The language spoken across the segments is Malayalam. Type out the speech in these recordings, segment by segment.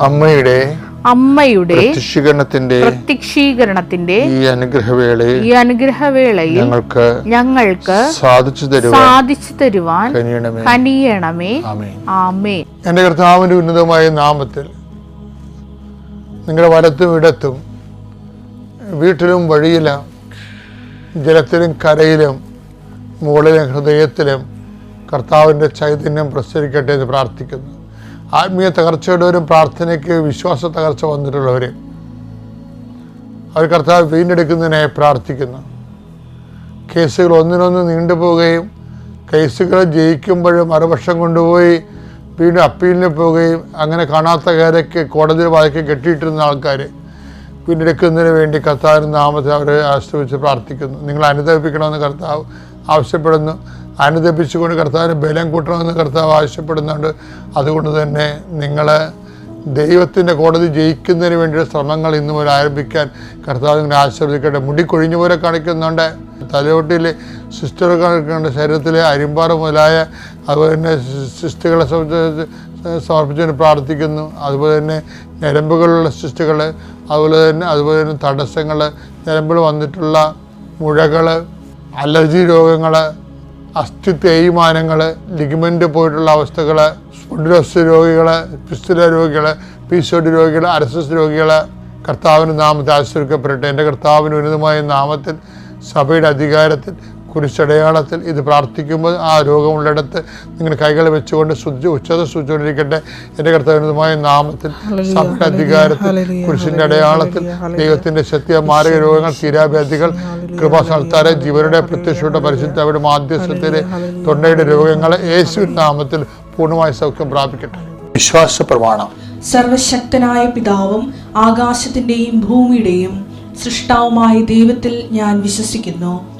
അമ്മയുടെ അമ്മയുടെ പ്രത്യക്ഷീകരണത്തിന്റെ പ്രത്യക്ഷീകരണത്തിന്റെ ഈ അനുഗ്രഹവേളയിൽ ഈ അനുഗ്രഹവേളയിൽ ഞങ്ങൾക്ക് ഞങ്ങൾക്ക് സാധിച്ചു തരുവാൻ സാധിച്ചു തരുവാൻ കനിയണമേ. കനിയണമേ. ആമേ എന്റെ കർത്താവിന്റെ ഉന്നതമായ നാമത്തിൽ നിങ്ങളുടെ വലത്തും ഇടത്തും വീട്ടിലും വഴിയിലും ജലത്തിലും കരയിലും മുകളിലും ഹൃദയത്തിലും കർത്താവിന്റെ ചൈതന്യം പ്രസരിക്കട്ടെ എന്ന് പ്രാർത്ഥിക്കുന്നു. ആത്മീയ തകർച്ചയുള്ളവരും പ്രാർത്ഥനയ്ക്ക് വിശ്വാസ തകർച്ച വന്നിട്ടുള്ളവർ അവർ കർത്താവ് വീണ്ടെടുക്കുന്നതിനായി പ്രാർത്ഥിക്കുന്നു. കേസുകൾ ഒന്നിനൊന്ന് നീണ്ടുപോവുകയും കേസുകൾ ജയിക്കുമ്പോഴും മറുപക്ഷം കൊണ്ടുപോയി വീണ്ടും അപ്പീലിന് പോവുകയും അങ്ങനെ കാണാത്ത കാര്യക്ക് കോടതിയിൽ വായിക്ക് കെട്ടിയിട്ടിരുന്ന ആൾക്കാർ വീണ്ടെടുക്കുന്നതിന് വേണ്ടി കർത്താവിന്റെ നാമത്തെ അവരെ ആശ്രയിച്ച് പ്രാർത്ഥിക്കുന്നു. നിങ്ങൾ അനുദവിപ്പിക്കണമെന്ന് കർത്താവ് ആവശ്യപ്പെടുന്നു. അനുദപിച്ചുകൊണ്ട് കർത്താവിന് ബലം കൂട്ടണമെന്ന് കർത്താവ് ആവശ്യപ്പെടുന്നുണ്ട്. അതുകൊണ്ട് തന്നെ നിങ്ങൾ ദൈവത്തിന്റെ കോടതി ജയിക്കുന്നതിന് വേണ്ടിയുള്ള ശ്രമങ്ങൾ ഇന്നു മുതൽ ആരംഭിക്കാൻ കർത്താവ് നിങ്ങളെ ആശീർവദിക്കട്ടെ. മുടി കൊഴിഞ്ഞു പോലെ കാണിക്കുന്നുണ്ട്. തലയോട്ടിയിലെ സിസ്റ്റർ കാണിക്കുന്നുണ്ട്. ശരീരത്തിലെ അരിമ്പാറ മുതലായ അതുപോലെ തന്നെ സിസ്റ്റുകളെ സമർപ്പിച്ചുകൊണ്ട് പ്രാർത്ഥിക്കുന്നു. അതുപോലെ തന്നെ ഞരമ്പുകളുള്ള സിസ്റ്റുകൾ അതുപോലെ തന്നെ അതുപോലെ തന്നെ തടസ്സങ്ങൾ ഞരമ്പുകൾ വന്നിട്ടുള്ള മുഴകൾ അലർജി രോഗങ്ങൾ അസ്ഥി തേയ്മാനങ്ങൾ ലിഗമെന്റ് പോയിട്ടുള്ള അവസ്ഥകൾ സ്പോണ്ടിലോസ് രോഗികൾ പിസ്തുല രോഗികൾ പിസോഡി രോഗികൾ അരസസ് രോഗികൾ കർത്താവിന്റെ നാമത്തെ ആശ്രയിക്കപ്പെടട്ടെ എന്റെ കർത്താവിന് ഉന്നതമായ നാമത്തിൽ സഭയുടെ അധികാരത്തിൽ കുരിശടയാളത്തിൽ ഇത് പ്രാർത്ഥിക്കുമ്പോൾ ആ രോഗമുള്ളിടത്ത് നിങ്ങൾ കൈകൾ വെച്ചുകൊണ്ട് ശുദ്ധി ഉച്ചത ശുചിക്കൊണ്ടിരിക്കട്ടെ എന്റെ കർത്താവിനുമായ നാമത്തിൽ സഭയുടെ അധികാരത്തിൽ കുരിശിന്റെ അടയാളത്തിൽ ദൈവത്തിന്റെ ശക്തിയ മാരക രോഗങ്ങൾ തീരാവ്യാധികൾ കൃപാസ്ഥാനത്താരെ ജീവരുടെ പ്രത്യക്ഷയുടെ പരിശുദ്ധ അവരുടെ മാധ്യസ്ഥത്തിലെ തൊണ്ടയുടെ രോഗങ്ങൾ യേശു നാമത്തിൽ പൂർണമായ സൗഖ്യം പ്രാപിക്കട്ടെ. വിശ്വാസ പ്രമാണം. സർവശക്തനായ പിതാവും ആകാശത്തിന്റെയും ഭൂമിയുടെയും സൃഷ്ടാവുമായ ദൈവത്തിൽ ഞാൻ വിശ്വസിക്കുന്നു.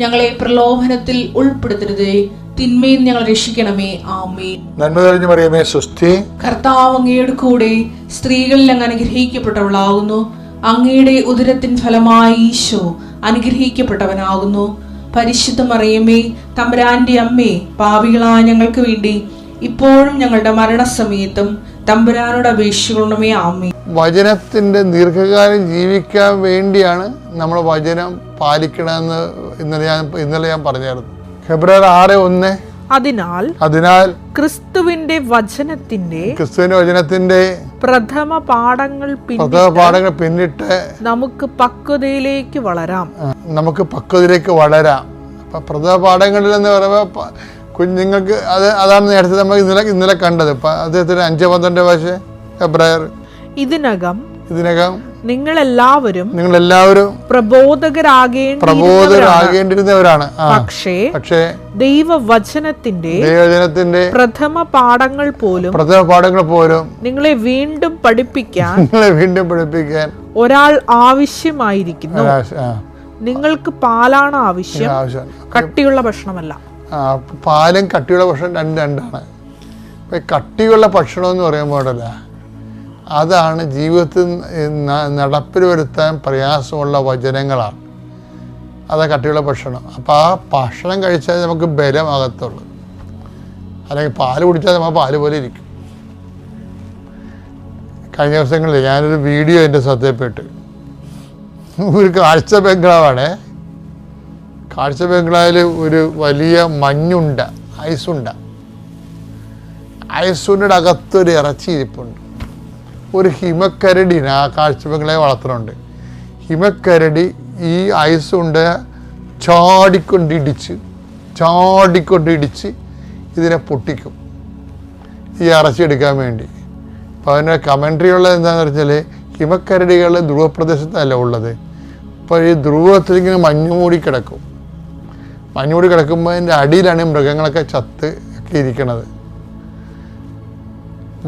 ഞങ്ങളെ പ്രലോഭനത്തിൽ ഉൾപ്പെടുത്തരുതേ. തിന്മയിൽ ഞങ്ങൾ രക്ഷിക്കണമേ. ആമേ നന്മ കഴിഞ്ഞു പറയുമേ സുസ്ഥി കർത്താവ് അങ്ങയുടെ കൂടെ സ്ത്രീകളിൽ അങ്ങ് അനുഗ്രഹിക്കപ്പെട്ടവളാകുന്നു. അങ്ങയുടെ ഉദരത്തിൻ ഫലമായി ഈശോ അനുഗ്രഹിക്കപ്പെട്ടവനാകുന്നു. പരിശുദ്ധ മറിയമ്മേ തമ്പുരാന്റെ അമ്മേ പാപികളായ ഞങ്ങൾക്ക് വേണ്ടി ഇപ്പോഴും ഞങ്ങളുടെ മരണസമയത്തും തമ്പുരാനോട് അപേക്ഷിക്കണമേ. ആമേ വചനത്തിന്റെ ദീർഘകാലം ജീവിക്കാൻ വേണ്ടിയാണ് നമ്മൾ വചനം പാലിക്കണമെന്ന് ഇന്നലെ ഞാൻ ഇന്നലെ ഞാൻ പറഞ്ഞായിരുന്നു. ഫെബ്രുവരി ആറ് ഒന്ന്. അതിനാൽ അതിനാൽ ക്രിസ്തുവിന്റെ വചനത്തിന്റെ ക്രിസ്തുവിന്റെ വചനത്തിന്റെ പ്രഥമ പാഠങ്ങൾ പ്രഥമ പാഠങ്ങൾ പിന്നിട്ട് നമുക്ക് പക്വതയിലേക്ക് വളരാം. നമുക്ക് പക്വതയിലേക്ക് വളരാം. അപ്പൊ പ്രഥമ പാഠങ്ങളിൽ എന്ന് പറയുമ്പോൾ പ- കുഞ്ഞുങ്ങൾക്ക് അത് അതാണ് നേരത്തെ നമ്മൾ ഇന്നലെ ഇന്നലെ കണ്ടത്. അദ്ദേഹത്തിന് അഞ്ച് പന്ത്രണ്ട് വയസ്സ് ഫെബ്രുവരി ഇതിനകം ഇതിനകം നിങ്ങൾ എല്ലാവരും പ്രബോധരാകേണ്ടിരുന്നവരാണ് പ്രബോധകരാകേണ്ടിരുന്നവരാണ് പക്ഷേ പക്ഷേ ദൈവവചനത്തിന്റെ ദൈവവചനത്തിന്റെ പ്രഥമ പാഠങ്ങൾ പോലും പ്രഥമ പാഠങ്ങൾ പോലും നിങ്ങളെ വീണ്ടും പഠിപ്പിക്കാൻ നിങ്ങളെ വീണ്ടും പഠിപ്പിക്കാൻ ഒരാൾ ആവശ്യമായിരിക്കുന്നു. നിങ്ങൾക്ക് പാലാണ് ആവശ്യം കട്ടിയുള്ള ഭക്ഷണമല്ല. പാലും കട്ടിയുള്ള ഭക്ഷണം രണ്ട് രണ്ടാണ്. കട്ടിയുള്ള ഭക്ഷണം എന്ന് പറയുമ്പോൾ ഉണ്ടല്ലോ അതാണ് ജീവിതത്തിൽ നടപ്പിൽ വരുത്താൻ പ്രയാസമുള്ള വചനങ്ങളാണ്. അതാ കട്ടിയുള്ള ഭക്ഷണം. അപ്പോൾ ആ ഭക്ഷണം കഴിച്ചാൽ നമുക്ക് ബലമാകത്തുള്ളൂ. അല്ലെങ്കിൽ പാൽ കുടിച്ചാൽ നമ്മൾ പാൽ പോലെ ഇരിക്കും. കഴിഞ്ഞ ദിവസങ്ങളിൽ ഞാനൊരു വീഡിയോ എന്റെ ശ്രദ്ധയിൽപ്പെട്ട്. ഒരു കാഴ്ച ബംഗ്ലാവാണേ. കാഴ്ച ബംഗ്ലാവിൽ ഒരു വലിയ മഞ്ഞുണ്ട ഐസുണ്ട. ഐസുണ്ടയുടെ അകത്തൊരു ഇറച്ചി ഇരിപ്പുണ്ട്. ഒരു ഹിമക്കരടിനെ ആ കാഴ്ചപ്പങ്ങളെ വളർത്തുന്നുണ്ട്. ഹിമക്കരടി ഈ ഐസ് കൊണ്ട് ചാടിക്കൊണ്ടിടിച്ച് ചാടിക്കൊണ്ടിടിച്ച് ഇതിനെ പൊട്ടിക്കും. ഈ അറച്ചെടുക്കാൻ വേണ്ടി. അപ്പോൾ അതിന്റെ കമൻട്രി ഉള്ളത് എന്താണെന്ന് വെച്ചാൽ ഹിമക്കരടികൾ ധ്രുവപ്രദേശത്തല്ല ഉള്ളത്. അപ്പോൾ ഈ ധ്രുവത്തിൽ ഇങ്ങനെ മഞ്ഞ് മൂടി കിടക്കും. മഞ്ഞ് മൂടി കിടക്കുമ്പോൾ അതിന്റെ അടിയിലാണ് മൃഗങ്ങളൊക്കെ ചത്ത് ഒക്കെ ഇരിക്കണത്.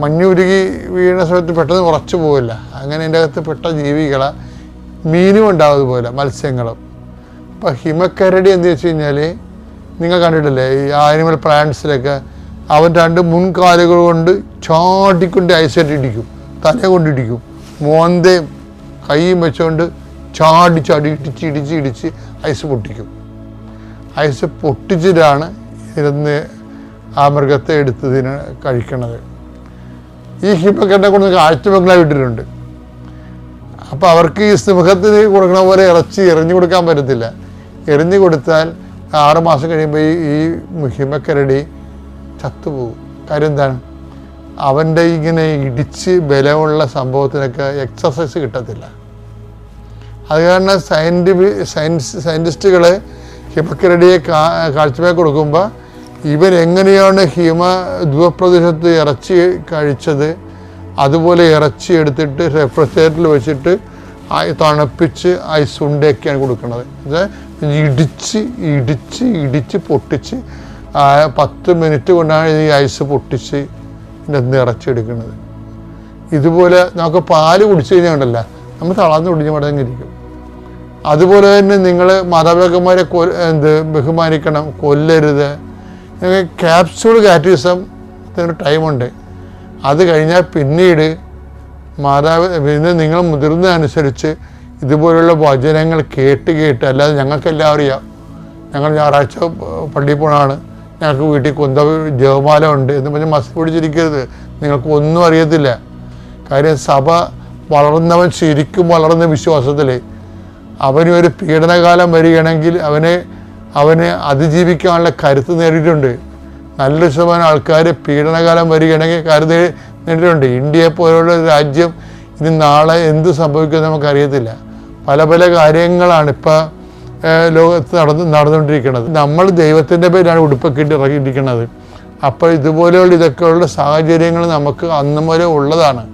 മഞ്ഞുരുകി വീഴുന്ന സമയത്ത് പെട്ടെന്ന് ഉറച്ചു പോവില്ല. അങ്ങനെ എന്റെ അകത്ത് പെട്ട ജീവികളെ മീനും ഉണ്ടാവും മത്സ്യങ്ങളും. അപ്പോൾ ഹിമക്കരടി എന്ന് വെച്ച് കഴിഞ്ഞാൽ നിങ്ങൾ കണ്ടിട്ടില്ലേ ഈ ആനിമൽ പ്ലാന്റ്സിലൊക്കെ അവൻ രണ്ട് മുൻകാലുകൾ കൊണ്ട് ചാടിക്കൊണ്ട് ഐസായിട്ട് ഇടിക്കും തല കൊണ്ടിടിക്കും മോന്തയും കൈയും വെച്ചുകൊണ്ട് ചാടി ചാടി ഇടിച്ച് ഇടിച്ച് ഇടിച്ച് ഐസ് പൊട്ടിക്കും. ഐസ് പൊട്ടിച്ചിട്ടാണ് ഇരുന്ന് ആ മൃഗത്തെ എടുത്തതിന് കഴിക്കണത്. ഈ ഹിമക്കരനെ കൊണ്ട് കാഴ്ച ബംഗ്ലാവ് ഇട്ടിട്ടുണ്ട്. അപ്പോൾ അവർക്ക് ഈ സിംഹത്തിന് കൊടുക്കണ പോലെ ഇറച്ചി എറിഞ്ഞു കൊടുക്കാൻ പറ്റത്തില്ല. എറിഞ്ഞു കൊടുത്താൽ ആറ് മാസം കഴിയുമ്പോൾ ഈ ഈ ഹിമക്കരടി ചത്തുപോകും. കാര്യം എന്താണ്? അവന്റെ ഇങ്ങനെ ഇടിച്ച് ബലമുള്ള സംഭവത്തിനൊക്കെ എക്സസൈസ് കിട്ടത്തില്ല. അത് കാരണം സയന്റിഫിക് സയൻസ് സയന്റിസ്റ്റുകൾ ഹിമക്കരടിയെ കാ കാഴ്ചവെക്ക് കൊടുക്കുമ്പോൾ ഇവൻ എങ്ങനെയാണ് ഹിമ ധ്രുവപ്രദേശത്ത് ഇറച്ചി കഴിച്ചത്? അതുപോലെ ഇറച്ചി എടുത്തിട്ട് റെഫ്രിജറേറ്ററിൽ വെച്ചിട്ട് തണുപ്പിച്ച് ഐസ് ഉണ്ടയൊക്കെയാണ് കൊടുക്കുന്നത് ഇടിച്ച് ഇടിച്ച് ഇടിച്ച് പൊട്ടിച്ച് പത്ത് മിനിറ്റ് കൊണ്ടാണ് ഈ ഐസ് പൊട്ടിച്ച് ഇതിന്റെ നിറച്ചെടുക്കുന്നത് ഇതുപോലെ നമുക്ക് പാൽ കുടിച്ചു കഴിഞ്ഞാൽ നമ്മൾ തളർന്ന് കുടിഞ്ഞ് മടങ്ങിയിരിക്കും അതുപോലെ തന്നെ നിങ്ങൾ മാതാപിതാക്കന്മാരെ കൊ എന്ത് ബഹുമാനിക്കണം കൊല്ലരുത്. ക്യാപ്സ്യൂൾ കാറ്റിസം ഒരു ടൈമുണ്ട് അത് കഴിഞ്ഞാൽ പിന്നീട് മാതാവ് പിന്നെ നിങ്ങൾ മുതിർന്ന അനുസരിച്ച് ഇതുപോലുള്ള വചനങ്ങൾ കേട്ട് കേട്ട് അല്ലാതെ ഞങ്ങൾക്കെല്ലാം അറിയാം. ഞങ്ങൾ ഞായറാഴ്ച പള്ളിയിൽ പോണാണ് ഞങ്ങൾക്ക് വീട്ടിൽ കൊന്ത ജവമാല ഉണ്ട് എന്ന് പറഞ്ഞ് മസ് പിടിച്ചിരിക്കരുത്. നിങ്ങൾക്ക് ഒന്നും അറിയത്തില്ല. കാര്യം സഭ വളർന്നവൻ ശരിക്കും വളർന്ന വിശ്വാസത്തിൽ അവന് ഒരു പീഡനകാലം വരികയാണെങ്കിൽ അവനെ അവന് അതിജീവിക്കാനുള്ള കരുത്ത് നേടിയിട്ടുണ്ട്. നല്ലൊരു ശതമാനം ആൾക്കാർ പീഡനകാലം വരികയാണെങ്കിൽ കരുത്ത് നേ- നേടിയിട്ടുണ്ട്. ഇന്ത്യയെ പോലുള്ള രാജ്യം ഇനി നാളെ എന്ത് സംഭവിക്കുമെന്ന് നമുക്കറിയത്തില്ല. പല പല കാര്യങ്ങളാണ് ഇപ്പോൾ ലോകത്ത് നടന്ന് നടന്നുകൊണ്ടിരിക്കുന്നത്. നമ്മൾ ദൈവത്തിന്റെ പേരാണ് ഉടുപ്പൊക്കെ ഇട്ട് ഇറങ്ങിയിരിക്കുന്നത്. അപ്പോൾ ഇതുപോലെയുള്ള ഇതൊക്കെയുള്ള സാഹചര്യങ്ങൾ നമുക്ക് അന്നും മുതലേ ഉള്ളതാണ്.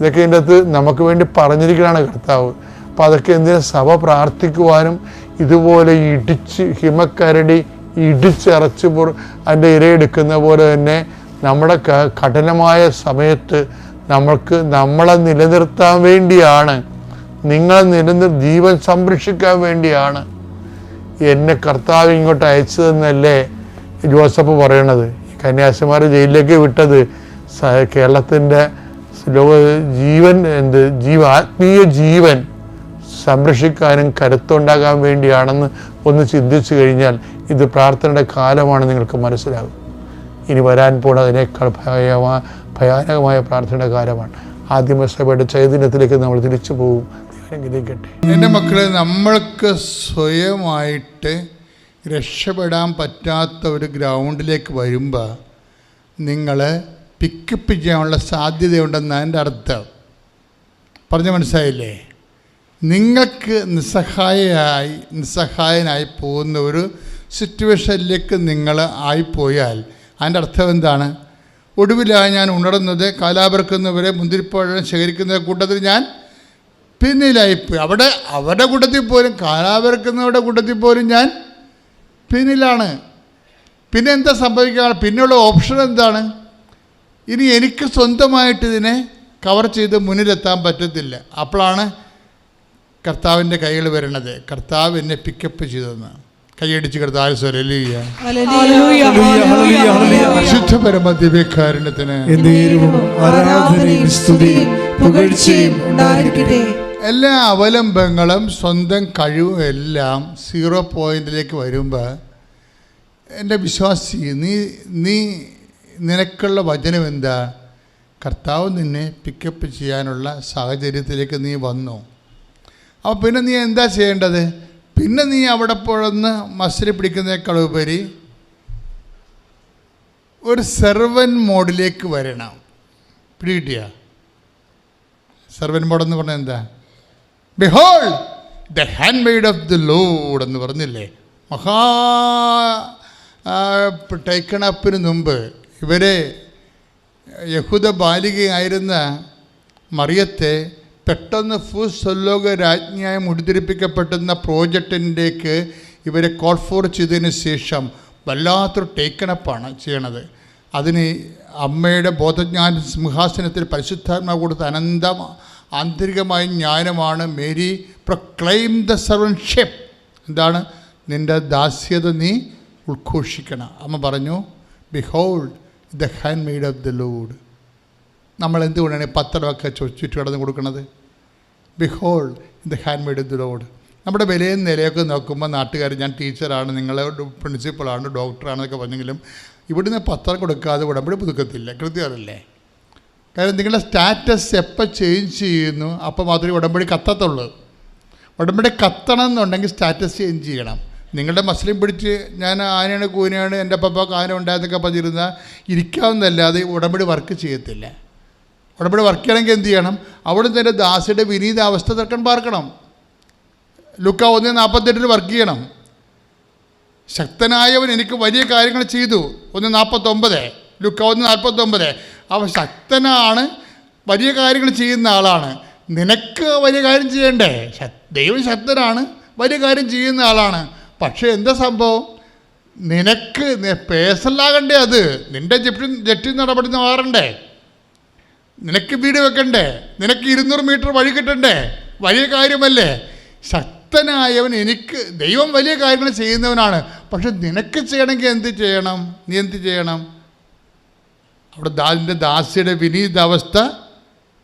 ഇതൊക്കെ ഇതിന്റെ അകത്ത് നമുക്ക് വേണ്ടി പറഞ്ഞിരിക്കുകയാണ് കർത്താവ്. അപ്പോൾ അതൊക്കെ എന്തിനാ സഭ പ്രാർത്ഥിക്കുവാനും ഇതുപോലെ ഇടിച്ച് ഹിമക്കരടി ഇടിച്ചിറച്ച് അതിന്റെ ഇരയെടുക്കുന്ന പോലെ തന്നെ നമ്മുടെ കഠിനമായ സമയത്ത് നമ്മൾക്ക് നമ്മളെ നിലനിർത്താൻ വേണ്ടിയാണ്. നിങ്ങളെ നിലനിർ ജീവൻ സംരക്ഷിക്കാൻ വേണ്ടിയാണ്. എന്നെ കർത്താവ് ഇങ്ങോട്ട് അയച്ചതെന്നല്ലേ ജോസഫ് പറയണത്. കന്യാസിമാരെ ജയിലിലേക്ക് വിട്ടത് കേരളത്തിന്റെ ലോക ജീവൻ എന്ത്? ജീവ ആത്മീയ ജീവൻ. സംരക്ഷിക്കാനും കരുത്തുണ്ടാകാൻ വേണ്ടിയാണെന്ന് ഒന്ന് ചിന്തിച്ചു കഴിഞ്ഞാൽ ഇത് പ്രാർത്ഥനയുടെ കാലമാണ് നിങ്ങൾക്ക് മനസ്സിലാകും. ഇനി വരാൻ പോണ അതിനേക്കാൾ ഭയമായ ഭയാനകമായ പ്രാർത്ഥനയുടെ കാലമാണ്. ആദ്യമസഭയുടെ ചൈതന്യത്തിലേക്ക് നമ്മൾ തിരിച്ചു പോകും. എന്റെ മക്കളെ നമ്മൾക്ക് സ്വയമായിട്ട് രക്ഷപ്പെടാൻ പറ്റാത്ത ഒരു ഗ്രൗണ്ടിലേക്ക് വരുമ്പോൾ നിങ്ങളെ പിക്കപ്പ് ചെയ്യാനുള്ള സാധ്യതയുണ്ടെന്ന് എന്റെ അർത്ഥം. പറഞ്ഞു മനസ്സിലായില്ലേ? നിങ്ങൾക്ക് നിസ്സഹായയായി നിസ്സഹായനായി പോകുന്ന ഒരു സിറ്റുവേഷനിലേക്ക് നിങ്ങൾ ആയിപ്പോയാൽ അതിന്റെ അർത്ഥം എന്താണ്? ഒടുവിലായി ഞാൻ ഉണർന്നത് കാലാപറക്കുന്നവരെ മുന്തിരിപ്പഴം ശേഖരിക്കുന്ന കൂട്ടത്തിൽ ഞാൻ പിന്നിലായിപ്പോയി. അവിടെ അവരുടെ കൂട്ടത്തിൽ പോലും കാലാപറക്കുന്നവരുടെ കൂട്ടത്തിൽ പോലും ഞാൻ പിന്നിലാണ്. പിന്നെ എന്താ സംഭവിക്കുക പിന്നെയുള്ള ഓപ്ഷൻ എന്താണ്? ഇനി എനിക്ക് സ്വന്തമായിട്ട് ഇതിനെ കവർ ചെയ്ത് മുന്നിലെത്താൻ പറ്റത്തില്ല. അപ്പോഴാണ് കർത്താവിന്റെ കൈകൾ വരണത്. കർത്താവ് എന്നെ പിക്കപ്പ് ചെയ്തെന്ന് കൈയടിച്ച് കർത്താവ് സ്വരലിയ ശുദ്ധ പരമ ദിവ്യകാരുണ്യത്തിന് എന്നേരവും ആരാധനയും സ്തുതിയും പുകഴ്ചയും ഉണ്ടായിരിക്കട്ടെ. എല്ലാ അവലംബങ്ങളും സ്വന്തം കഴിവും എല്ലാം സീറോ പോയിന്റിലേക്ക് വരുമ്പോൾ എന്റെ വിശ്വാസി നീ നീ നിനക്കുള്ള വചനം എന്താ? കർത്താവ് നിന്നെ പിക്കപ്പ് ചെയ്യാനുള്ള സാഹചര്യത്തിലേക്ക് നീ വന്നു. അപ്പോൾ പിന്നെ നീ എന്താ ചെയ്യേണ്ടത്? പിന്നെ നീ അവിടെ പോഴന്ന് മസിൽ പിടിക്കുന്നതിനേക്കാൾ ഉപരി ഒരു സെർവൻ മോഡിലേക്ക് വരണം. പിടികിട്ടിയ? സെർവൻ മോഡ് എന്ന് പറഞ്ഞാൽ എന്താ? Behold the handmaid of the lord എന്ന് പറഞ്ഞില്ലേ? മഹാ ടേക്കണപ്പിന് മുമ്പ് ഇവരെ യഹൂദ ബാലികയായിരുന്ന മറിയത്തെ പെട്ടെന്ന് ഭൂസ്വലോക രാജ്ഞിയായി മുടിതിരിപ്പിക്കപ്പെടുന്ന പ്രോജക്റ്റിന്റെക്ക് ഇവരെ കോൾ ഫോർ ചെയ്തതിന് ശേഷം വല്ലാത്തൊരു ടേക്കണപ്പാണ് ചെയ്യണത്. അതിന് അമ്മയുടെ ബോധജ്ഞാന സിംഹാസനത്തിൽ പരിശുദ്ധാത്മ കൊടുത്ത അനന്ത ആന്തരികമായ ജ്ഞാനമാണ് മേരി പ്രൊക്ലൈം ദ സർവൻഷിപ്പ് എന്താണ്? നിന്റെ ദാസ്യത നീ ഉദ്ഘോഷിക്കണം അമ്മ പറഞ്ഞു behold the hand made of the Lord നമ്മൾ എന്തുകൊണ്ടാണ് പത്തടമൊക്കെ പത്രമൊക്കെ ചു- കൊടുക്കുന്നത്? Behold the hand made the Lord നമ്മുടെ വിലയും നിലയൊക്കെ നോക്കുമ്പോൾ നാട്ടുകാർ ഞാൻ ടീച്ചറാണ് നിങ്ങളെ പ്രിൻസിപ്പളാണ് ഡോക്ടറാണെന്നൊക്കെ പറഞ്ഞെങ്കിലും ഇവിടുന്ന് പത്രം കൊടുക്കാതെ ഉടമ്പടി പുതുക്കത്തില്ല. കൃത്യമല്ലേ കാരണം നിങ്ങളുടെ സ്റ്റാറ്റസ് എപ്പോൾ ചേഞ്ച് ചെയ്യുന്നു അപ്പോൾ മാത്രമേ ഉടമ്പടി കത്തത്തുള്ളൂ. ഉടമ്പടി കത്തണം എന്നുണ്ടെങ്കിൽ സ്റ്റാറ്റസ് ചേഞ്ച് ചെയ്യണം. നിങ്ങളുടെ മസ്ലിം പിടിച്ച് ഞാൻ ആനയാണ് കൂനയാണ് എന്റെ പപ്പ ആന ഉണ്ടായെന്നൊക്കെ പറഞ്ഞിരുന്ന ഇരിക്കാവുന്നതല്ലാതെ ഉടമ്പടി വർക്ക് ചെയ്യത്തില്ല. ഉടമ്പടി വർക്ക് ചെയ്യണമെങ്കിൽ എന്ത് ചെയ്യണം? അവിടെ തന്നെ ദാസിയുടെ വിനീത അവസ്ഥ തീർക്കാൻ പാർക്കണം. ലുക്ക ഒന്ന് നാൽപ്പത്തെട്ടിൽ വർക്ക് ചെയ്യണം. ശക്തനായവൻ എനിക്ക് വലിയ കാര്യങ്ങൾ ചെയ്തു. ഒന്ന് നാൽപ്പത്തൊമ്പത് ലുക്ക ഒന്ന് നാൽപ്പത്തൊമ്പത് അവൻ ശക്തനാണ് വലിയ കാര്യങ്ങൾ ചെയ്യുന്ന ആളാണ്. നിനക്ക് വലിയ കാര്യം ചെയ്യണ്ടേ? ദൈവം ശക്തനാണ് വലിയ കാര്യം ചെയ്യുന്ന ആളാണ്. പക്ഷേ എന്താ സംഭവം? നിനക്ക് പേഴ്സണലാകണ്ടേ അത്. നിന്റെ ജപ്തി ജപ്തി നടപടി മാറണ്ടേ? നിനക്ക് വീട് വെക്കണ്ടേ? നിനക്ക് ഇരുന്നൂറ് മീറ്റർ വഴി കിട്ടണ്ടേ? വലിയ കാര്യമല്ലേ? ശക്തനായവൻ എനിക്ക് ദൈവം വലിയ കാര്യങ്ങൾ ചെയ്യുന്നവനാണ്. പക്ഷെ നിനക്ക് ചെയ്യണമെങ്കിൽ എന്ത് ചെയ്യണം? നീ എന്ത് ചെയ്യണം? അവിടെ ദാസിന്റെ ദാസിയുടെ വിനീത അവസ്ഥ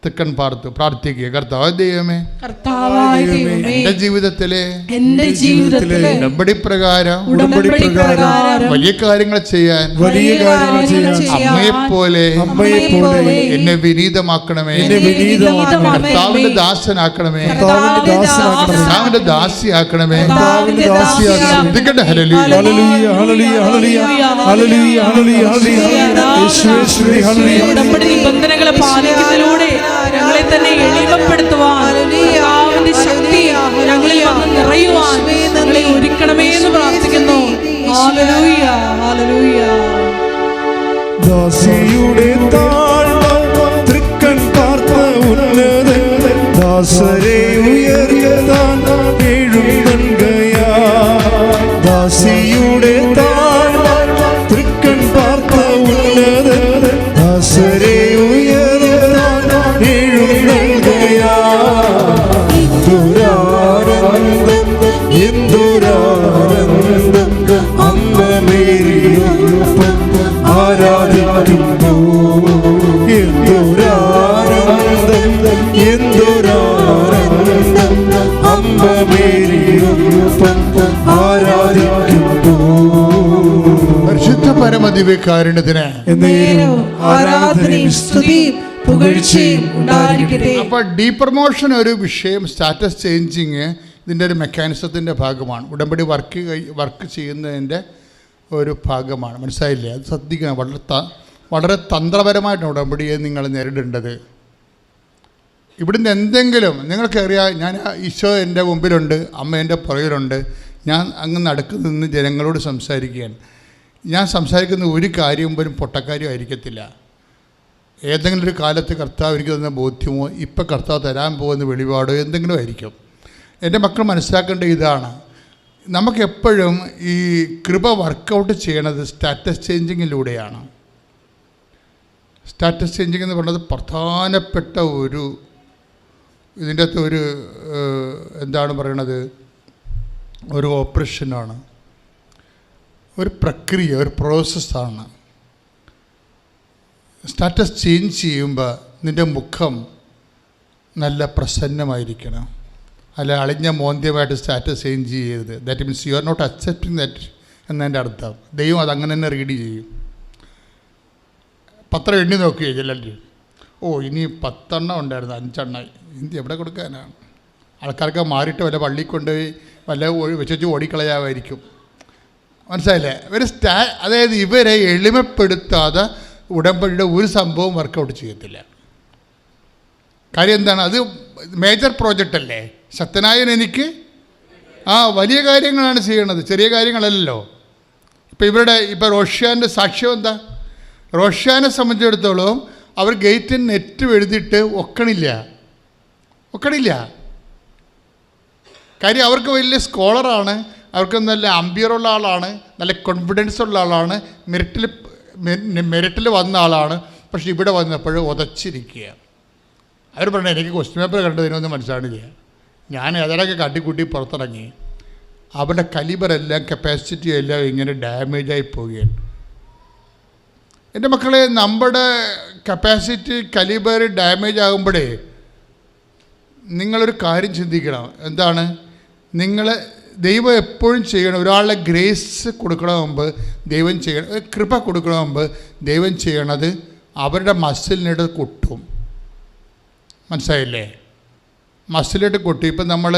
തെക്കൻ പാർത്ത് പ്രാർത്ഥിക്കുക. കർത്താവ് ദൈവമേ കർത്താവായ ദൈവമേ എന്റെ ജീവിതത്തിലെ എന്റെ ജീവിതത്തിലെ ഉടമ്പടി പ്രകാരം ഉടമ്പടി പ്രകാരം വലിയ കാര്യങ്ങൾ ചെയ്യാൻ വലിയ കാര്യങ്ങൾ ചെയ്യാൻ അമ്മയെപ്പോലെ അമ്മയെപ്പോലെ എന്നെ വിനീതമാക്കണമേ. എന്നെ വിനീതമാക്കണമേ. കർത്താവിന്റെ ദാസനാക്കണമേ. കർത്താവിന്റെ ദാസനാക്കണമേ. കർത്താവിന്റെ ദാസിയാക്കണമേ. കർത്താവിന്റെ ദാസിയാക്കണമേ. ഹല്ലേലൂയ. Hallelujah hallelujah hallelujah. Hallelujah hallelujah. ഹല്ലേലൂയ യേശുവേ സ്തുതി ഹല്ലേലൂയ. ഉടമ്പടി നിബന്ധനകളെ പാലിക്കുന്നതിലൂടെ ദാസിയുടെ ഡീ പ്രൊമോഷൻ ഒരു വിഷയം സ്റ്റാറ്റസ് ചേഞ്ചിങ് ഇതിന്റെ ഒരു മെക്കാനിസത്തിന്റെ ഭാഗമാണ്. ഉടമ്പടി വർക്ക് വർക്ക് ചെയ്യുന്നതിന്റെ ഒരു ഭാഗമാണ്. മനസ്സിലായില്ലേ? അത് ശ്രദ്ധിക്കണം വളരെ ത- വളരെ തന്ത്രപരമായിട്ടാണ് ഉടമ്പടിയെ നിങ്ങൾ നേരിടേണ്ടത്. ഇവിടുന്ന് എന്തെങ്കിലും നിങ്ങൾക്കറിയാം ഞാൻ ഈശോ എന്റെ മുമ്പിലുണ്ട് അമ്മ എന്റെ പുറകിലുണ്ട്. ഞാൻ അങ്ങ് നടക്ക് നിന്ന് ജനങ്ങളോട് സംസാരിക്കുകയാണ്. ഞാൻ സംസാരിക്കുന്ന ഒരു കാര്യം പോലും പൊട്ടക്കാര്യം ആയിരിക്കത്തില്ല. ഏതെങ്കിലും ഒരു കാലത്ത് കർത്താവ് എനിക്ക് തന്ന ബോധ്യമോ ഇപ്പം കർത്താവ് തരാൻ പോകുന്ന വെളിപാടോ എന്തെങ്കിലും ആയിരിക്കും. എന്റെ മക്കൾ മനസ്സിലാക്കേണ്ട ഇതാണ്. നമുക്കെപ്പോഴും ഈ കൃപ വർക്കൗട്ട് ചെയ്യണത് സ്റ്റാറ്റസ് ചേഞ്ചിങ്ങിലൂടെയാണ്. സ്റ്റാറ്റസ് ചേഞ്ചിങ് എന്ന് പറയുന്നത് പ്രധാനപ്പെട്ട ഒരു ഇതിന്റെ അകത്ത് ഒരു എന്താണ് പറയണത്? ഒരു ഓപ്പറേഷനാണ്. ഒരു പ്രക്രിയ ഒരു പ്രോസസ്സാണ് സ്റ്റാറ്റസ് ചേഞ്ച് ചെയ്യുമ്പോൾ നിന്റെ മുഖം നല്ല പ്രസന്നമായിരിക്കണം. അല്ല അളിഞ്ഞ മോന്ത്യമായിട്ട് സ്റ്റാറ്റസ് ചേഞ്ച് ചെയ്യരുത്. That means you are not accepting that എന്നതിന്റെ അർത്ഥം. ദൈവം അതങ്ങനെ തന്നെ റീഡ് ചെയ്യും. പത്രം എണ്ണി നോക്കുകയോ ചിലർ ഓ ഇനി പത്തെണ്ണം ഉണ്ടായിരുന്നു അഞ്ചെണ്ണം ഇത് എവിടെ കൊടുക്കാനാണ്? ആൾക്കാർക്ക് മാറിയിട്ട് വല്ല പള്ളിയിൽ കൊണ്ടുപോയി വല്ല ഒഴി- വെച്ചു ഓടിക്കളയാമായിരിക്കും. മനസ്സിലായില്ലേ? ഇവർ സ്റ്റാ അതായത് ഇവരെ എളിമപ്പെടുത്താതെ ഉടമ്പടിയുടെ ഒരു സംഭവം വർക്കൗട്ട് ചെയ്യത്തില്ല. കാര്യം എന്താണ്? അത് മേജർ പ്രോജക്റ്റ് അല്ലേ? ശക്തനായൻ എനിക്ക് ആ വലിയ കാര്യങ്ങളാണ് ചെയ്യണത്. ചെറിയ കാര്യങ്ങളല്ലല്ലോ. ഇപ്പോൾ ഇവരുടെ ഇപ്പോൾ റോഷ്യാന്റെ സാക്ഷ്യം എന്താ? റോഷ്യാനെ സംബന്ധിച്ചിടത്തോളം അവർ ഗേറ്റിൽ നെറ്റ് എഴുതിയിട്ട് ഒക്കണില്ല. ഒക്കണില്ല. കാര്യം അവർക്ക് വലിയ സ്കോളറാണ് അവർക്ക് നല്ല അമ്പിയറുള്ള ആളാണ് നല്ല കോൺഫിഡൻസ് ഉള്ള ആളാണ് മെറിറ്റിൽ മെറിറ്റിൽ വന്ന ആളാണ് പക്ഷെ ഇവിടെ വന്നപ്പോൾ ഉതച്ചിരിക്കുക. അവർ പറഞ്ഞു എനിക്ക് ക്വസ്റ്റ്യൻ പേപ്പർ കണ്ടതിനൊന്നും മനസ്സിലാണില്ല ഞാൻ അതിലൊക്കെ കാട്ടിക്കൂട്ടി പുറത്തിറങ്ങി. അവരുടെ കലിബറെല്ലാം കപ്പാസിറ്റി എല്ലാം ഇങ്ങനെ ഡാമേജായി പോവുകയാണ്. എന്റെ മക്കളെ നമ്മുടെ കപ്പാസിറ്റി കലിബർ ഡാമേജ് ആകുമ്പോഴേ നിങ്ങളൊരു കാര്യം ചിന്തിക്കണം. എന്താണ്? നിങ്ങൾ ദൈവം എപ്പോഴും ചെയ്യണം. ഒരാളുടെ ഗ്രേസ് കൊടുക്കണ മുമ്പ് ദൈവം ചെയ്യണം. കൃപ കൊടുക്കണ മുമ്പ് ദൈവം ചെയ്യണത് അവരുടെ മസിലിനിട്ട് കൊട്ടും. മനസ്സിലായില്ലേ? മസിലിട്ട് കൊട്ടി. ഇപ്പം നമ്മൾ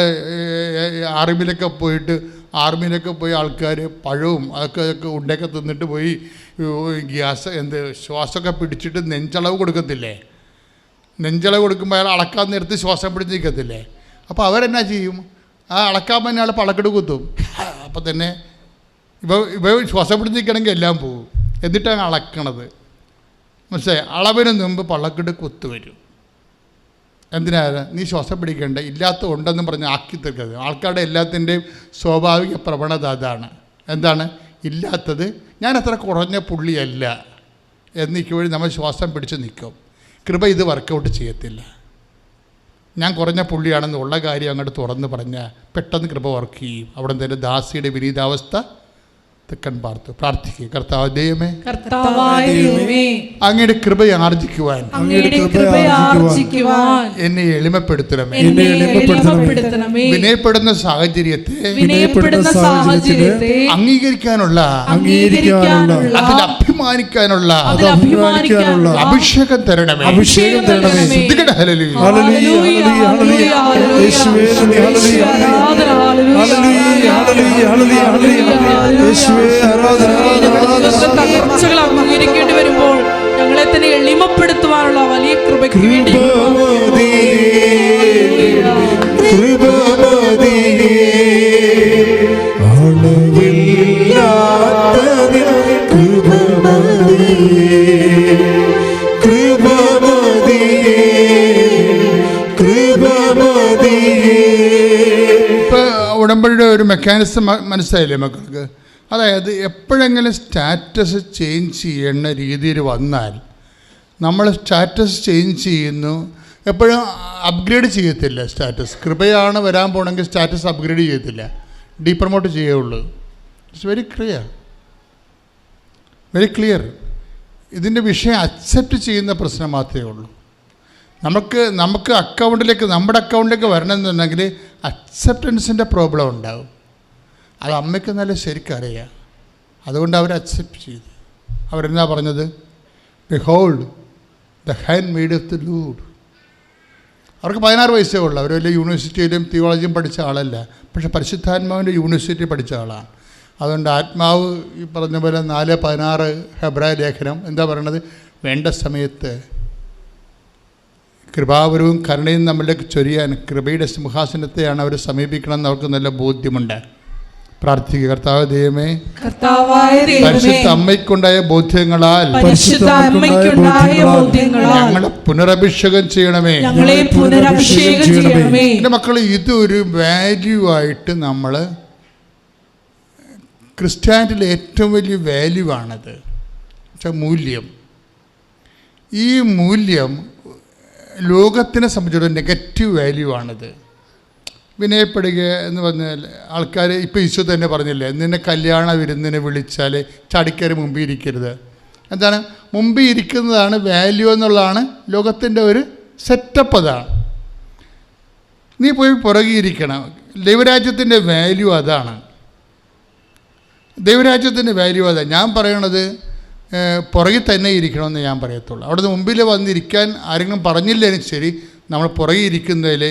ആർമിയിലൊക്കെ പോയിട്ട് ആർമിയിലൊക്കെ പോയി ആൾക്കാർ പഴവും അതൊക്കെ അതൊക്കെ ഉണ്ടൊക്കെ തിന്നിട്ട് പോയി ഗ്യാസ് എന്ത് ശ്വാസമൊക്കെ പിടിച്ചിട്ട് നെഞ്ചളവ് കൊടുക്കത്തില്ലേ? നെഞ്ചളവ് കൊടുക്കുമ്പോൾ അയാൾ അളക്കാൻ നേരത്ത് ശ്വാസം പിടിച്ച് നിൽക്കത്തില്ലേ അപ്പോൾ അവരെന്നാ ചെയ്യും? ആ അളക്കാൻ തന്നെ ആൾ പളക്കെട്ട് കുത്തും. അപ്പം തന്നെ ഇവ ഇവ ശ്വാസം പിടിച്ച് നിൽക്കണമെങ്കിൽ എല്ലാം പോകും എന്നിട്ടാണ് അളക്കണത്. മനസ്സിലായി? അളവിന് മുമ്പ് പള്ളക്കെട്ട് കുത്തു വരും. എന്തിനാണ്? നീ ശ്വാസം പിടിക്കേണ്ട ഇല്ലാത്ത ഉണ്ടെന്ന് പറഞ്ഞ് ആക്കി തീർക്കരുത്. ആൾക്കാരുടെ എല്ലാത്തിന്റെയും സ്വാഭാവിക പ്രവണത അതാണ്. എന്താണ്? ഇല്ലാത്തത് ഞാൻ അത്ര കുറഞ്ഞ പുള്ളിയല്ല. എന്നിക്കുവഴി നമ്മൾ ശ്വാസം പിടിച്ച് നിൽക്കും. കൃപ ഇത് വർക്കൗട്ട് ചെയ്യത്തില്ല. ഞാൻ കുറഞ്ഞ പുള്ളിയാണെന്ന് ഉള്ള കാര്യം അങ്ങോട്ട് തുറന്ന് പറഞ്ഞാൽ പെട്ടെന്ന് കൃപ വർക്ക് ചെയ്യും. അവിടെ തന്നെ ദാസിയുടെ വിനീതാവസ്ഥ തെക്കൻ പാർത്ത്. പ്രാർത്ഥിക്കുക കർത്താവ് ദൈവമേ അങ്ങയുടെ കൃപ ആർജിക്കുവാൻ. എന്നെ എളിമപ്പെടുത്തണമേ. വിനയപ്പെടുന്ന സാഹചര്യത്തെ അംഗീകരിക്കാനുള്ള അംഗീകരിക്കാനുള്ള അതിൽ അഭിമാനിക്കാനുള്ള അഭിഷേകം തരണമേ. അഭിഷേകം തരണമേ. ഹലലി ഹല്ലേലൂയ. ഹല്ലേലൂയ ഹലലി ഹല്ലേലൂയ യേശുവേ തകർച്ചകൾ അംഗീകരിക്കേണ്ടി വരുമ്പോൾ ഞങ്ങളെ തന്നെ എളിമപ്പെടുത്തുവാനുള്ള വലിയ കൃപയ്ക്ക് വേണ്ടി. മെക്കാനിസം മനസ്സിലായില്ലേ മക്കൾക്ക്? അതായത് എപ്പോഴെങ്കിലും സ്റ്റാറ്റസ് ചേഞ്ച് ചെയ്യുന്ന രീതിയിൽ വന്നാൽ നമ്മൾ സ്റ്റാറ്റസ് ചേഞ്ച് ചെയ്യുന്നു. എപ്പോഴും അപ്ഗ്രേഡ് ചെയ്യത്തില്ല സ്റ്റാറ്റസ് കൃപയാണ് വരാൻ പോകണമെങ്കിൽ സ്റ്റാറ്റസ് അപ്ഗ്രേഡ് ചെയ്യത്തില്ല. ഡീ പ്രൊമോട്ട് ചെയ്യുള്ളൂ it's very clear very clear ഇതിന്റെ വിഷയം അക്സെപ്റ്റ് ചെയ്യുന്ന പ്രശ്നം മാത്രമേ ഉള്ളൂ. നമുക്ക് നമുക്ക് അക്കൗണ്ടിലേക്ക് നമ്മുടെ അക്കൗണ്ടിലേക്ക് വരണമെന്നുണ്ടെങ്കിൽ അക്സെപ്റ്റൻസിന്റെ പ്രോബ്ലം ഉണ്ടാവും. അത് അമ്മയ്ക്ക് നല്ല ശരിക്കറിയാം അതുകൊണ്ട് അവർ അക്സെപ്റ്റ് ചെയ്തു. അവരെന്താ പറഞ്ഞത്? Behold the hand made of the Lord അവർക്ക് പതിനാറ് വയസ്സേ ഉള്ളൂ. അവർ വലിയ യൂണിവേഴ്സിറ്റിയിലും തിയോളജിയും പഠിച്ച ആളല്ല. പക്ഷെ പരിശുദ്ധാത്മാവിന്റെ യൂണിവേഴ്സിറ്റി പഠിച്ച ആളാണ്. അതുകൊണ്ട് ആത്മാവ് ഈ പറഞ്ഞ പോലെ നാല് പതിനാറ് ഹെബ്രായ ലേഖനം എന്താ പറയണത്? വേണ്ട സമയത്ത് കൃപാവരവും കരുണയും നമ്മളിലേക്ക് ചൊരിയാൻ കൃപയുടെ സിംഹാസനത്തെയാണ് അവർ സമീപിക്കണമെന്ന് അവർക്ക് നല്ല ബോധ്യമുണ്ട്. പ്രാർത്ഥിക്കുക. കർത്താവ് ദൈവമേ പരിശുദ്ധ അമ്മയ്ക്കുണ്ടായ ബോധ്യങ്ങളാൽ ഞങ്ങളെ പുനരഭിഷേകം ചെയ്യണമേ. എന്റെ മക്കൾ ഇതൊരു വാല്യൂ ആയിട്ട് നമ്മൾ ക്രിസ്ത്യാനിറ്റിയിലെ ഏറ്റവും വലിയ വാല്യൂ ആണത്. വെച്ചാൽ മൂല്യം. ഈ മൂല്യം ലോകത്തിനെ സംബന്ധിച്ചിടത്തോളം നെഗറ്റീവ് വാല്യൂ ആണിത്. വിനയപ്പെടുക എന്ന് പറഞ്ഞാൽ ആൾക്കാർ ഇപ്പോൾ ഈശോ തന്നെ പറഞ്ഞില്ലേ നിന്നെ കല്യാണ വിരുന്നിനെ വിളിച്ചാൽ ചടിക്കര് മുമ്പിൽ ഇരിക്കരുത്. എന്താണ്? മുമ്പിൽ ഇരിക്കുന്നതാണ് വാല്യൂ എന്നുള്ളതാണ് ലോകത്തിന്റെ ഒരു സെറ്റപ്പ് അതാണ് നീ പോയി പുറകെ ഇരിക്കണം ദൈവരാജ്യത്തിന്റെ വാല്യൂ അതാണ്. ദൈവരാജ്യത്തിന്റെ വാല്യൂ അതാണ് ഞാൻ പറയണത് പുറകിൽ തന്നെ ഇരിക്കണമെന്ന് ഞാൻ പറയത്തുള്ളൂ. അവിടുന്ന് മുമ്പിൽ വന്നിരിക്കാൻ ആരെങ്കിലും പറഞ്ഞില്ലെങ്കിൽ ശരി നമ്മൾ പുറകെ ഇരിക്കുന്നതിൽ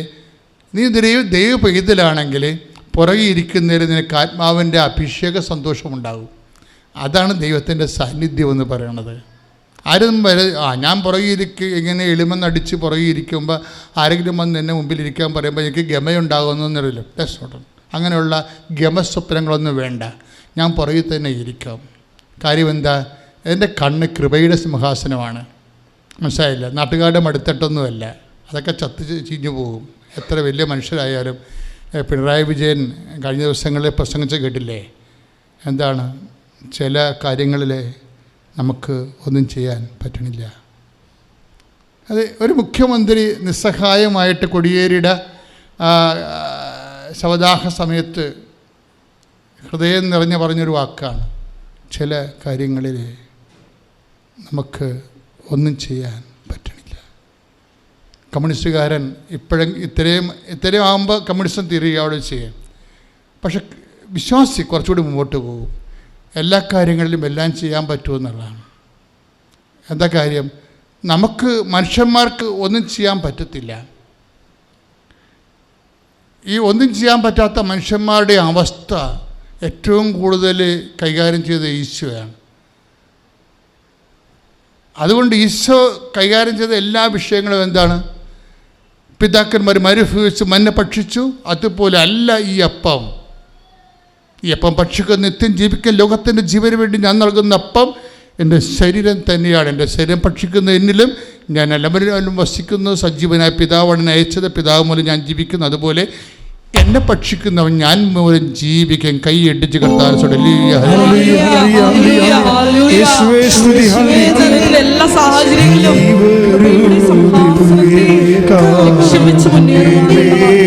നീ ദൈവ ദൈവ പെയ്തലാണെങ്കിൽ പുറകെ ഇരിക്കുന്നതിൽ നിനക്ക് ആത്മാവിന്റെ അഭിഷേക സന്തോഷമുണ്ടാകും. അതാണ് ദൈവത്തിന്റെ സാന്നിധ്യം എന്ന് പറയണത്. ആരും വരെ ആ ഞാൻ പുറകെ ഇരിക്കുക ഇങ്ങനെ എളിമെന്നടിച്ച് പുറകെ ഇരിക്കുമ്പോൾ ആരെങ്കിലും വന്ന് എന്നെ മുമ്പിൽ ഇരിക്കാൻ പറയുമ്പോൾ എനിക്ക് ഗമയുണ്ടാകുമെന്നറിയില്ല ദാറ്റ്സ് നോട്ട് അങ്ങനെയുള്ള ഗമസ്വപ്നങ്ങളൊന്നും വേണ്ട. ഞാൻ പുറകിൽ തന്നെ ഇരിക്കാം. കാര്യം എന്താ? എന്റെ കണ്ണ് കൃപയുടെ സിംഹാസനമാണ്. മനസ്സിലായില്ല? നാട്ടുകാരുടെ മടുത്തട്ടൊന്നുമല്ല. അതൊക്കെ ചത്ത് ചീഞ്ഞു പോകും. എത്ര വലിയ മനുഷ്യരായാലും പിണറായി വിജയൻ കഴിഞ്ഞ ദിവസങ്ങളിൽ പ്രസംഗിച്ച് കേട്ടില്ലേ? എന്താണ് ചില കാര്യങ്ങളിൽ നമുക്ക് ഒന്നും ചെയ്യാൻ പറ്റണില്ല. അത് ഒരു മുഖ്യമന്ത്രി നിസ്സഹായമായിട്ട് കൊടിയേരിയുടെ ശവദാഹ സമയത്ത് ഹൃദയം നിറഞ്ഞു പറഞ്ഞൊരു വാക്കാണ്. ചില കാര്യങ്ങളിൽ നമുക്ക് ഒന്നും ചെയ്യാൻ കമ്മ്യൂണിസ്റ്റുകാരൻ ഇപ്പോഴും ഇത്രയും ഇത്രയും ആകുമ്പോൾ കമ്മ്യൂണിസം തിരികെ ചെയ്യാം പക്ഷെ വിശ്വാസി കുറച്ചുകൂടി മുമ്പോട്ട് പോകും. എല്ലാ കാര്യങ്ങളിലും എല്ലാം ചെയ്യാൻ പറ്റുമെന്നുള്ളതാണ് എന്താ കാര്യം? നമുക്ക് മനുഷ്യന്മാർക്ക് ഒന്നും ചെയ്യാൻ പറ്റത്തില്ല. ഈ ഒന്നും ചെയ്യാൻ പറ്റാത്ത മനുഷ്യന്മാരുടെ അവസ്ഥ ഏറ്റവും കൂടുതൽ കൈകാര്യം ചെയ്ത ഈശോയാണ്. അതുകൊണ്ട് ഈശോ കൈകാര്യം ചെയ്ത എല്ലാ വിഷയങ്ങളും എന്താണ്? പിതാക്കന്മാർ മരുഭവിച്ച് മഞ്ഞ ഭക്ഷിച്ചു. അതുപോലെ അല്ല ഈ അപ്പം. ഈ അപ്പം ഭക്ഷിക്കുന്ന നിത്യം ജീവിക്കാൻ ലോകത്തിന്റെ ജീവന് വേണ്ടി ഞാൻ നൽകുന്ന അപ്പം എന്റെ ശരീരം തന്നെയാണ്. എന്റെ ശരീരം ഭക്ഷിക്കുന്ന എന്നിലും ഞാൻ അലമരിലും വസിക്കുന്നു. സജീവനായ പിതാവാണ് എന്നെ അയച്ചത്. പിതാവ് മൂലം ഞാൻ ജീവിക്കുന്നു. അതുപോലെ എന്നെ ഭക്ഷിക്കുന്നവൻ ഞാൻ മൂലം ജീവിക്കാൻ കൈ എട്ടിച്ച് കർത്താനോട് ഹല്ലേലൂയ, ഹല്ലേലൂയ, ഹല്ലേലൂയ. സ്തുതി, ഹല്ലേലൂയ. ജീവിതത്തിലെ എല്ലാ സാഹചര്യങ്ങളിലും കൃപയുടെ സിംഹാസനത്തെ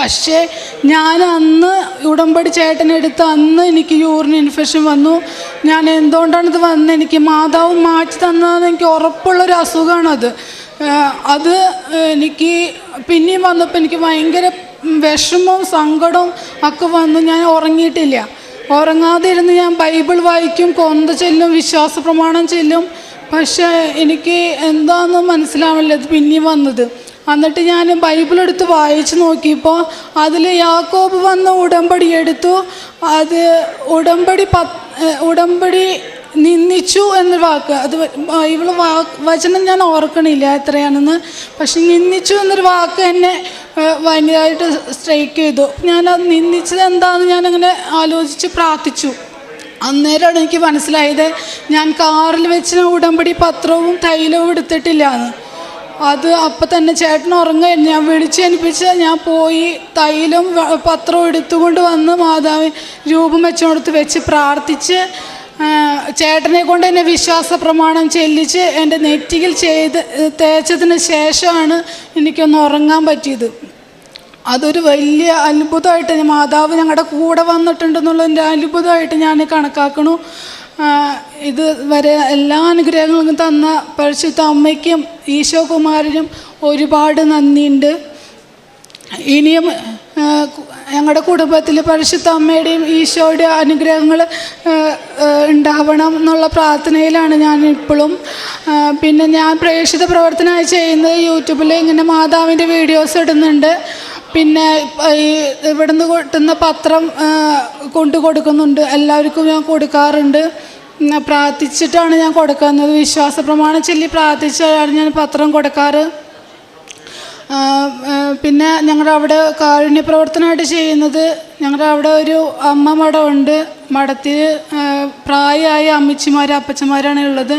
പക്ഷേ ഞാൻ അന്ന് ഉടമ്പടി ചേട്ടനെടുത്ത് അന്ന് എനിക്ക് യൂറിൻ ഇൻഫെക്ഷൻ വന്നു. ഞാൻ എന്തുകൊണ്ടാണ് ഇത് വന്നത് എനിക്ക് മാതാവ് മാറ്റി തന്നതെന്ന് എനിക്ക് ഉറപ്പുള്ളൊരു അസുഖമാണത് അത് എനിക്ക് പിന്നെയും വന്നപ്പോൾ എനിക്ക് ഭയങ്കര വിഷമവും സങ്കടവും ഒക്കെ വന്നു. ഞാൻ ഉറങ്ങിയിട്ടില്ല. ഉറങ്ങാതെ ഇരുന്ന് ഞാൻ ബൈബിൾ വായിക്കും കൊന്ത ചെല്ലും വിശ്വാസ പ്രമാണം ചെല്ലും. പക്ഷേ എനിക്ക് എന്താണെന്ന് മനസ്സിലാവില്ല ഇത് പിന്നെയും വന്നത്. എന്നിട്ട് ഞാൻ ബൈബിൾ എടുത്ത് വായിച്ചു നോക്കിയപ്പോൾ അതിൽ യാക്കോബ് വന്ന ഉടമ്പടി എടുത്തു. അത് ഉടമ്പടി പ ഉടമ്പടി നിന്ദിച്ചു എന്ന വാക്ക്. അത് ബൈബിൾ വാ വചനം ഞാൻ ഓർക്കണില്ല എത്രയാണെന്ന്. പക്ഷെ നിന്ദിച്ചു എന്നൊരു വാക്ക് എന്നെ ഭയങ്കരമായിട്ട് സ്ട്രൈക്ക് ചെയ്തു. ഞാൻ അത് നിന്ദിച്ചത് എന്താണെന്ന് ഞാനങ്ങനെ ആലോചിച്ച് പ്രാർത്ഥിച്ചു. അന്നേരമാണ് എനിക്ക് മനസ്സിലായത് ഞാൻ കാറിൽ വെച്ച് ഉടമ്പടി പത്രവും തൈലവും എടുത്തിട്ടില്ല എന്ന് അത് അപ്പം തന്നെ ചേട്ടൻ ഉറങ്ങായിരുന്നു. ഞാൻ വിളിച്ചേൽപ്പിച്ച് ഞാൻ പോയി തൈലും പത്രവും എടുത്തുകൊണ്ട് വന്ന് മാതാവ് രൂപം വെച്ചോടത്ത് വെച്ച് പ്രാർത്ഥിച്ച് ചേട്ടനെ കൊണ്ട് എന്നെ വിശ്വാസ പ്രമാണം ചെല്ലിച്ച് എന്റെ നെറ്റിയിൽ ചെയ്ത് തേച്ചതിന് ശേഷമാണ് എനിക്കൊന്ന് ഉറങ്ങാൻ പറ്റിയത്. അതൊരു വലിയ അത്ഭുതമായിട്ട് മാതാവ് ഞങ്ങളുടെ കൂടെ വന്നിട്ടുണ്ടെന്നുള്ളതിന്റെ അത്ഭുതമായിട്ട് ഞാൻ കണക്കാക്കണു. ഇത് വരെ എല്ലാ അനുഗ്രഹങ്ങളും തന്ന പരിശുദ്ധ അമ്മയ്ക്കും ഈശോ കുമാരനും ഒരുപാട് നന്ദിയുണ്ട്. ഇനിയും ഞങ്ങളുടെ കുടുംബത്തിൽ പരിശുദ്ധ അമ്മയുടെയും ഈശോയുടെ അനുഗ്രഹങ്ങൾ ഉണ്ടാവണം എന്നുള്ള പ്രാർത്ഥനയിലാണ് ഞാൻ ഇപ്പോഴും പിന്നെ ഞാൻ പ്രേക്ഷിത പ്രവർത്തനമായി ചെയ്യുന്നത് യൂട്യൂബിൽ ഇങ്ങനെ മാതാവിന്റെ വീഡിയോസ് ഇടുന്നുണ്ട്. പിന്നെ ഈ ഇവിടുന്ന് കിട്ടുന്ന പത്രം കൊണ്ടു കൊടുക്കുന്നുണ്ട് എല്ലാവർക്കും ഞാൻ കൊടുക്കാറുണ്ട്. പ്രാർത്ഥിച്ചിട്ടാണ് ഞാൻ കൊടുക്കുന്നത് വിശ്വാസ പ്രമാണം ചൊല്ലി പ്രാർത്ഥിച്ചാണ് ഞാൻ പത്രം കൊടുക്കാറ്. പിന്നെ ഞങ്ങളുടെ അവിടെ കാരുണ്യ പ്രവർത്തനമായിട്ട് ചെയ്യുന്നത് ഞങ്ങളുടെ അവിടെ ഒരു അമ്മ മഠമുണ്ട്. മഠത്തിൽ പ്രായമായ അമ്മച്ചിമാർ അപ്പച്ചന്മാരാണ് ഉള്ളത്.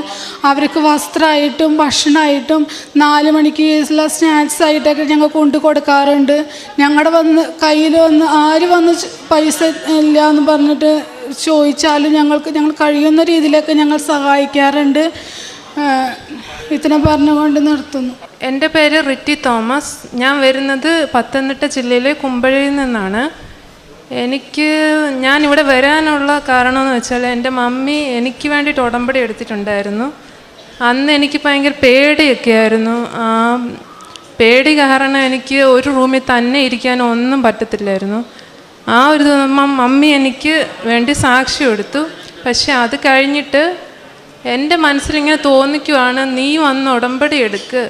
അവർക്ക് വസ്ത്രമായിട്ടും ഭക്ഷണമായിട്ടും നാല് മണിക്ക് ഉള്ള സ്നാക്സ് ആയിട്ടൊക്കെ ഞങ്ങൾ കൊണ്ടു കൊടുക്കാറുണ്ട്. ഞങ്ങളുടെ വന്ന് കയ്യിൽ വന്ന് ആര് വന്ന് പൈസ ഇല്ല എന്ന് പറഞ്ഞിട്ട് ചോദിച്ചാലും ഞങ്ങൾക്ക് ഞങ്ങൾ കഴിയുന്ന രീതിയിലൊക്കെ ഞങ്ങൾ സഹായിക്കാറുണ്ട്. ഇത്രയും പറഞ്ഞുകൊണ്ട് നിർത്തുന്നു. എന്റെ പേര് റിറ്റി തോമസ്. ഞാൻ വരുന്നത് പത്തനംതിട്ട ജില്ലയിലെ കുമ്പഴയിൽ നിന്നാണ്. എനിക്ക് ഞാൻ ഇവിടെ വരാനുള്ള കാരണം എന്ന് വെച്ചാൽ എന്റെ മമ്മി എനിക്ക് വേണ്ടിയിട്ട് ഉടമ്പടി എടുത്തിട്ടുണ്ടായിരുന്നു. അന്ന് എനിക്ക് ഭയങ്കര പേടിയൊക്കെ ആയിരുന്നു. ആ പേടി കാരണം എനിക്ക് ഒരു റൂമിൽ തന്നെ ഇരിക്കാൻ ഒന്നും പറ്റത്തില്ലായിരുന്നു. ആ ഒരു മമ്മി എനിക്ക് വേണ്ടി സാക്ഷി കൊടുത്തു. പക്ഷെ അത് കഴിഞ്ഞിട്ട് എന്റെ മനസ്സിലിങ്ങനെ തോന്നിക്കുവാണ് നീ വന്ന് ഉടമ്പടി എടുക്ക്.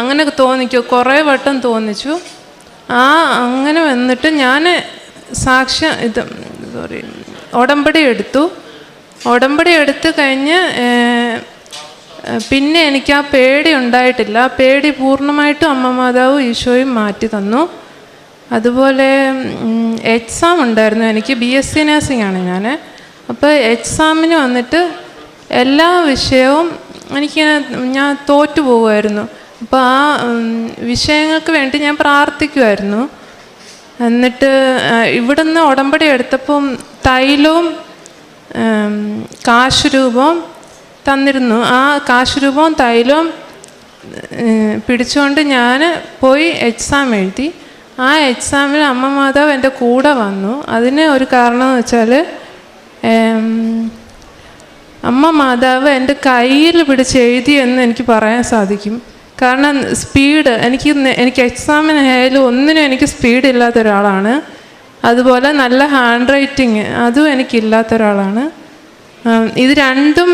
അങ്ങനെ തോന്നിക്കോ കുറേ വട്ടം തോന്നിച്ചു. ആ അങ്ങനെ വന്നിട്ട് ഞാൻ സാക്ഷ്യം ഇത് സോറി ഉടമ്പടി എടുത്തു. ഉടമ്പടി എടുത്ത് കഴിഞ്ഞ് പിന്നെ എനിക്ക് ആ പേടി ഉണ്ടായിട്ടില്ല. പേടി പൂർണമായിട്ടും അമ്മ മാതാവും ഈശോയും മാറ്റി തന്നു. അതുപോലെ എക്സാം ഉണ്ടായിരുന്നു. എനിക്ക് ബി എസ് സി നഴ്സിംഗ് ആണ് ഞാൻ അപ്പോൾ എക്സാമിന് വന്നിട്ട് എല്ലാ വിഷയവും എനിക്ക് ഞാൻ തോറ്റു പോകുമായിരുന്നു. അപ്പോൾ ആ വിഷയങ്ങൾക്ക് വേണ്ടി ഞാൻ പ്രാർത്ഥിക്കുമായിരുന്നു. എന്നിട്ട് ഇവിടുന്ന് ഉടമ്പടി എടുത്തപ്പം തൈലവും കാശുരൂപവും തന്നിരുന്നു. ആ കാശുരൂപവും തൈലവും പിടിച്ചുകൊണ്ട് ഞാൻ പോയി എക്സാം എഴുതി. ആ എക്സാമിൽ അമ്മ മാതാവ് എന്റെ കൂടെ വന്നു. അതിന് ഒരു കാരണം എന്ന് വെച്ചാൽ അമ്മ മാതാവ് എന്റെ കയ്യിൽ പിടിച്ച് എഴുതി എന്ന് എനിക്ക് പറയാൻ സാധിക്കും. കാരണം സ്പീഡ് എനിക്ക് എനിക്ക് എനിക്ക് എക്സാമിനായാലും ഒന്നിനും എനിക്ക് സ്പീഡ് ഇല്ലാത്ത ഒരാളാണ്. അതുപോലെ നല്ല ഹാൻഡ് റൈറ്റിങ് അതും എനിക്കില്ലാത്ത ഒരാളാണ്. ഇത് രണ്ടും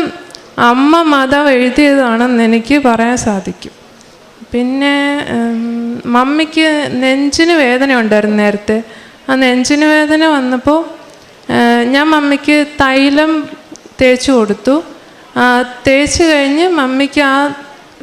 അമ്മ മാതാവ് എഴുതിയതാണെന്ന് എനിക്ക് പറയാൻ സാധിക്കും. പിന്നെ മമ്മിക്ക് നെഞ്ചിന് വേദന ഉണ്ടായിരുന്നു നേരത്തെ. ആ നെഞ്ചിന് വേദന വന്നപ്പോൾ ഞാൻ മമ്മിക്ക് തൈലം തേച്ച് കൊടുത്തു. തേച്ച് കഴിഞ്ഞ് മമ്മിക്ക് ആ